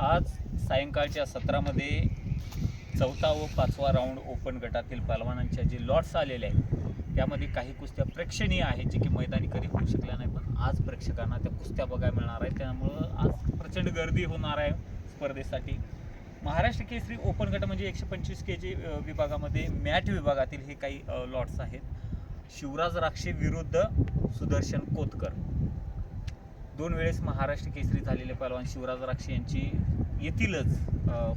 आज सायंकाळच्या सत्रामध्ये चौथा व पाचवा राऊंड ओपन गटातील पहलवानांच्या जे लॉट्स आलेले आहेत त्यामध्ये काही कुस्त्या प्रेक्षणीय आहेत जे की मैदानी कधी होऊ शकल्या नाही पण आज प्रेक्षकांना त्या कुस्त्या बघायला मिळणार आहेत. त्यामुळं आज प्रचंड गर्दी होणार आहे स्पर्धेसाठी. महाराष्ट्र केसरी ओपन गट म्हणजे एकशे पंचवीस के जी विभागामध्ये मॅट विभागातील हे काही लॉट्स आहेत. शिवराज राक्षे विरुद्ध सुदर्शन कोतकर. दोन वेळेस महाराष्ट्र केसरी झालेले पहलवान शिवराज राक्षे यांची येथीलच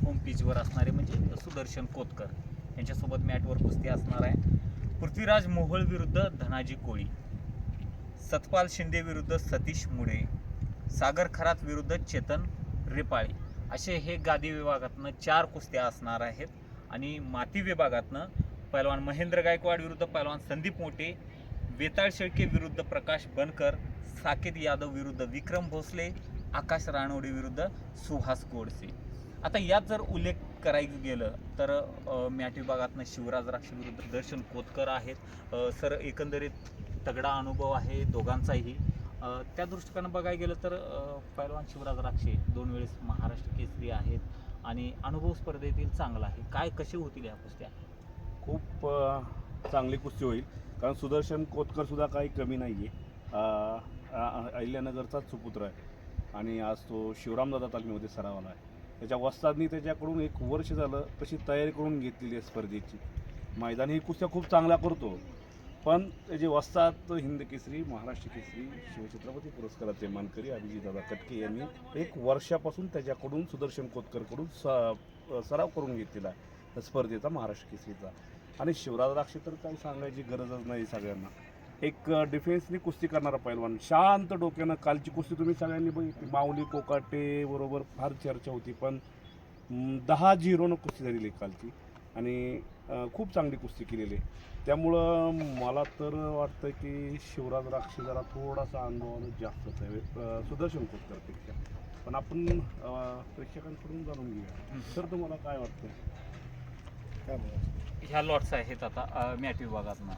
होम पिचवर असणारे म्हणजे सुदर्शन कोतकर. यांच्यासोबत मॅटवर कुस्ती असणार आहे. पृथ्वीराज मोहोळ विरुद्ध धनाजी कोळी. सतपाल शिंदे विरुद्ध सतीश मुळे सागर खरात विरुद्ध चेतन रेपाळे. असे हे गादी विभागातनं चार कुस्त्या असणार आहेत. आणि माती विभागातनं पहलवान महेंद्र गायकवाड विरुद्ध पहलवान संदीप मोटे वेताळ शेळके विरुद्ध प्रकाश बनकर साकेत यादव विरुद्ध विक्रम भोसले आकाश राणोडे विरुद्ध सुहास गोडसे. आता यात जर उल्लेख करायचं गेलं तर मॅट विभागातनं शिवराज राक्षे विरुद्ध दर्शन कोतकर आहेत. सर एकंदरीत तगडा अनुभव आहे दोघांचाही. त्या दृष्टिकोनं बघायला गेलं तर पैलवान पहिलवान शिवराज राक्षे दोन वेळेस महाराष्ट्र केसरी आहेत आणि अनुभव स्पर्धेतील चांगला आहे. काय कसे होतील या कुस्त्या? खूप चांगली कुस्ती होईल. कारण सुदर्शन कोतकर सुद्धा काही कमी नाही आहे अहिल्यानगरचाच सुपुत्र आहे. आणि आज तो शिवरामदादा तालमीमध्ये सरावाला आहे. त्याच्या वस्तादनी त्याच्याकडून एक वर्ष झालं तशी तयारी करून घेतलेली आहे स्पर्धेची. मैदानी ही कुस्त्या खूप चांगला करतो. पण त्याचे वस्ताद हिंद केसरी महाराष्ट्र केसरी शिवछत्रपती पुरस्काराचे मानकरी अभिजितदादा कटके यांनी एक वर्षापासून त्याच्याकडून सुदर्शन कोतकरकडून स सराव करून घेतलेला आहे. स्पर्धेचा महाराष्ट्र केसरीचा. आणि शिवराज राक्षे तर काही सांगायची गरजच नाही सगळ्यांना. एक डिफेन्सनी कुस्ती करणारा पैलवान. शांत डोक्यानं कालची कुस्ती तुम्ही सगळ्यांनी बघितली. माऊली कोकाटे बरोबर फार चर्चा होती पण दहा झिरोनं कुस्ती झालेली आहे कालची. आणि खूप चांगली कुस्ती केलेली आहे. त्यामुळं मला तर वाटतं की शिवराज राक्षे जरा थोडासा अनुभवानं जास्तच आहे सुदर्शन कोतकरपेक्षा पण आपण प्रेक्षकांकडून जाणून घेऊया. सर तुम्हाला काय वाटतं? ह्या लॉट्स आहेत आता मॅट विभागातनं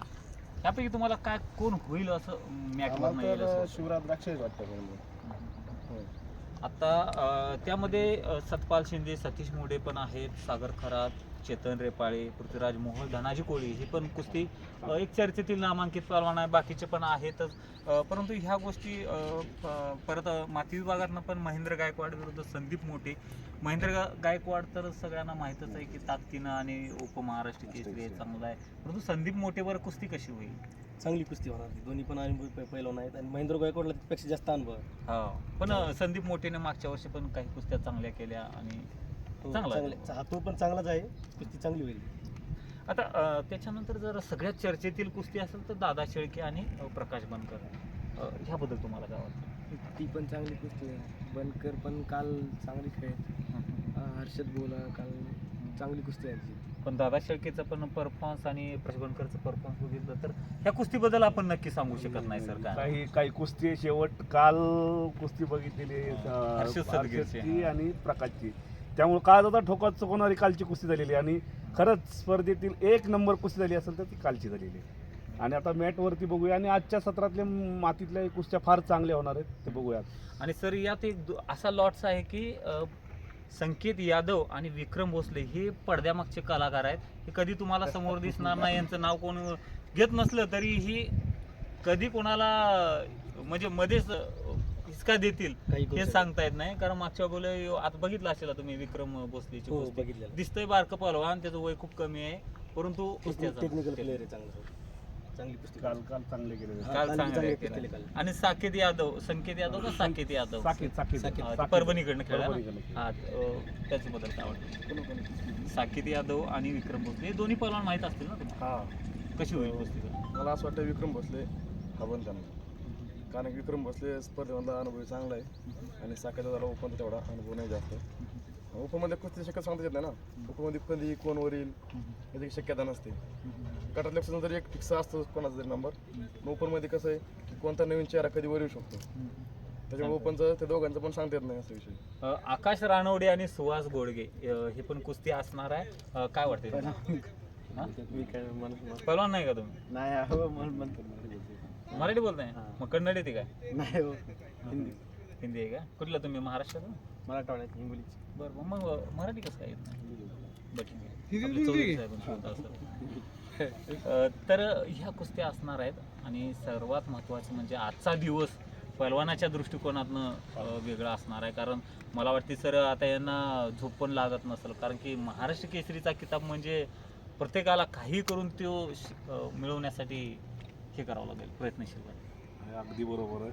त्यापैकी तुम्हाला काय कोण होईल असं आम्हाला तर शिवराज राक्षस वाटतं पण मग. होय. आता अ, त्यामध्ये अ, सतपाल शिंदे सतीश मोडे पण आहेत सागर खरात चेतन रेपाळे पृथ्वीराज मोहोळ धनाजी कोळी ही पण कुस्ती एक चर्चेतील नामांकित पहलवान आहे. बाकीचे पण आहेतच. परंतु ह्या गोष्टी परत माती विभागातनं पण महेंद्र गायकवाड विरुद्ध संदीप मोठे. महेंद्र गायकवाड तर सगळ्यांना माहीतच आहे की ताकदीनं आणि उपमहाराष्ट्र केसरी चांगला आहे. परंतु संदीप मोठेवर कुस्ती कशी होईल? चांगली कुस्ती होणार दोन्ही पण अनुभवी पैलवान आहेत आणि महेंद्र गायकवाडला त्यापेक्षा जास्त अनुभव आहे. हा. पण संदीप मोठेने मागच्या वर्षी पण काही कुस्त्या चांगल्या केल्या आणि चांगला आहे. चांगले- हा तो पण चांगलाच आहे. कुस्ती चांगली होईल. आता अ, त्याच्यानंतर जर सगळ्यात चर्चेतील कुस्ती असेल तर दादा शेळके आणि अ, प्रकाश बनकर. अ, ह्याबद्दल तुम्हाला काय वाटतं? ती पण चांगली कुस्ती आहे. बनकर पण काल चांगली खेळ हर्षद बोला काल चांगली कुस्ती आहे तिची. पण दादा शेळकेचा पण परफॉर्मन्स आणि प्रकाश बनकरचा परफॉर्मन्स बघितलं तर ह्या कुस्तीबद्दल आपण नक्की सांगू शकत नाही सर काय? काही काही कुस्ती आहे, शेवट काल कुस्ती बघितलेली आहे, हा. अं, हर्षद सदगीरची. हर्षदची आणि प्रकाशची. त्यामुळे काय आता ठोकात चुकवणारी कालची कुस्ती झालेली आहे. आणि खरंच स्पर्धेतील एक नंबर कुस्ती झाली असेल तर ती कालची झालेली आहे. आणि आता मॅटवरती बघूया. आणि आजच्या सत्रातल्या मातीतल्या कुस्त्या फार चांगल्या होणार आहेत ते बघूयात. आणि सर यात एक दु- असा लॉट्स आहे की संकेत यादव आणि विक्रम भोसले हे पडद्यामागचे कलाकार आहेत. हे कधी तुम्हाला समोर दिसणार नाही. यांचं नाव कोण घेत नसलं तरी ही कधी कोणाला म्हणजे मध्येच हिसका देतील काही हे सांगता येत नाही. कारण मागच्या बोले आता बघितलं असेल तुम्ही विक्रम भोसलेची हो कुस्ती. बघितलेलं. दिसतंय बारकं पहलवान त्याचं वय खूप कमी आहे. परंतु कुस्त्याचं- टेक्निकल प्लेअर आहे चांगलं चांगली कुस्ती. काल काल चांगले गेलेले काल काल चांगलं चांगले केलं. केले काल. आणि साकेत यादव संकेत यादव का साकेत यादव? साकेत साकेत. साकेत. हा, ते. परभणीकडनं खेळला ना? परभणीकडनं. हा अ, त्याच्याबद्दल काय वाटतं? साकेत यादव आणि विक्रम भोसले हे दोन्ही पहलवान माहीत असतील ना तुम्हाला? हा. कशी होईल कुस्ती? मला असं वाटतं विक्रम भोसले हा बंद त्यांना कारण की विक्रम भोसले स्पर्धेमधला अनुभव चांगला आहे. आणि साकेत झाला ओपन तेवढा अनुभव नाही जास्त. ओपनमध्ये कुस्ती शक्य सांगता येत नाही ना. ओपनमध्ये कधी कोण वरील याची शक्यता नसते. गटातल्या कुस्तीचा जरी एक फिक्स असतो कोणाचा जरी नंबर ओपनमध्ये कसं आहे की कोणता नवीन चेहरा कधी वर येऊ शकतो. त्याच्यामुळे ओपनचं ते दोघांचं पण सांगता येत नाही असा विषय. आकाश रानवडे आणि सुहास गोडगे हे पण कुस्ती असणार आहे. काय वाटते? मी काय म्हणत पहलवान नाही का तुम्ही? नाही हो मराठी बोलताय? हा. मग कन्नड येते काय नाही हो हिंदी. हिंदी आहे का? कुठलं तुम्ही? महाराष्ट्रात मराठवाड्यात हिंगोलीची बरं मग मराठी कसं काय येत नाही? ती आपले तुमची चौधरी की? साहेबांचं होतं असं. अ, तर ह्या कुस्त्या असणार आहेत आणि सर्वात महत्त्वाचं म्हणजे आजचा दिवस पैलवानाच्या दृष्टिकोनातनं अ, वेगळा असणार आहे. कारण मला वाटते सर आता यांना झोप पण लागत नसेल. कारण की महाराष्ट्र केसरीचा किताब म्हणजे प्रत्येकाला काही करून तो श- अ, मिळवण्यासाठी हे करावं लागेल प्रयत्नशील अगदी बरोबर आहे.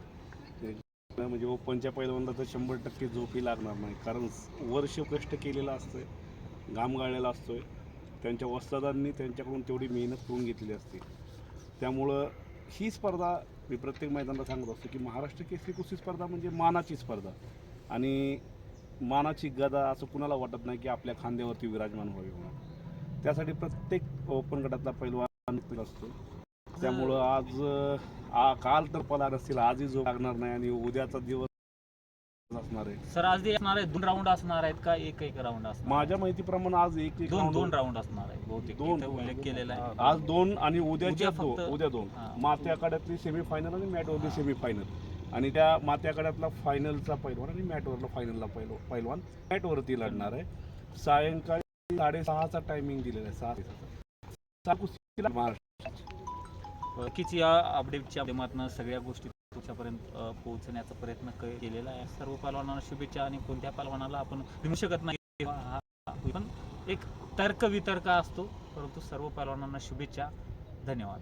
ते म्हणजे ओपनच्या पहिल्यांदा तर शंभर टक्के झोपी लागणार नाही कारण वर्ष कष्ट केलेलं असतं घाम गाळलेला असतोय. त्यांच्या वस्तादांनी त्यांच्याकडून तेवढी मेहनत करून घेतलेली असते. त्यामुळं ही स्पर्धा मी प्रत्येक मैदानाला सांगत असतो की महाराष्ट्र केसरी कुस्ती स्पर्धा म्हणजे मानाची स्पर्धा. आणि मानाची गदा असं कुणाला वाटत नाही की आपल्या खांद्यावरती विराजमान व्हावी म्हणून. त्यासाठी प्रत्येक ओपन गटातला पैलवान असतो. त्यामुळं आज आ- काल तर पला नसतील आजही झोप लागणार नाही आणि उद्याचा दिवस असणार आहे. सर आज जे असणार आहे दोन राऊंड असणार आहेत का एक एक राऊंड असणार माझ्या माहितीप्रमाणे आज एक एक दोन round- दोन राऊंड असणार आहे बहुतेक. दोन. इथं उल्लेख केलेला आहे. आज दोन आणि उद्याच्या उद्या दोन उद्या दोन. हा. मात्या आखाड्यातली सेमीफायनल आणि मॅटवरली सेमीफायनल आणि त्या मात्या आखाड्यातला फायनलचा पैलवान आणि मॅटवरला फायनलला पैल पैलवान मॅटवरती लढणार आहे. सायंकाळी साडेसहाचा टायमिंग दिलेला आहे सहा सहा कुस्तीला महाराष्ट्र नक्कीच या अपडेटच्या माध्यमातून सगळ्या गोष्टी तुमच्यापर्यंत पोहोचण्याचा प्रयत्न केलेला आहे. सर्व पालवानांना शुभेच्छा आणि कोणत्या पालवानाला आपण विनू शकत नाही हा- पण एक तर्क वितर्क असतो. परंतु सर्व पालवानांना शुभेच्छा. धन्यवाद.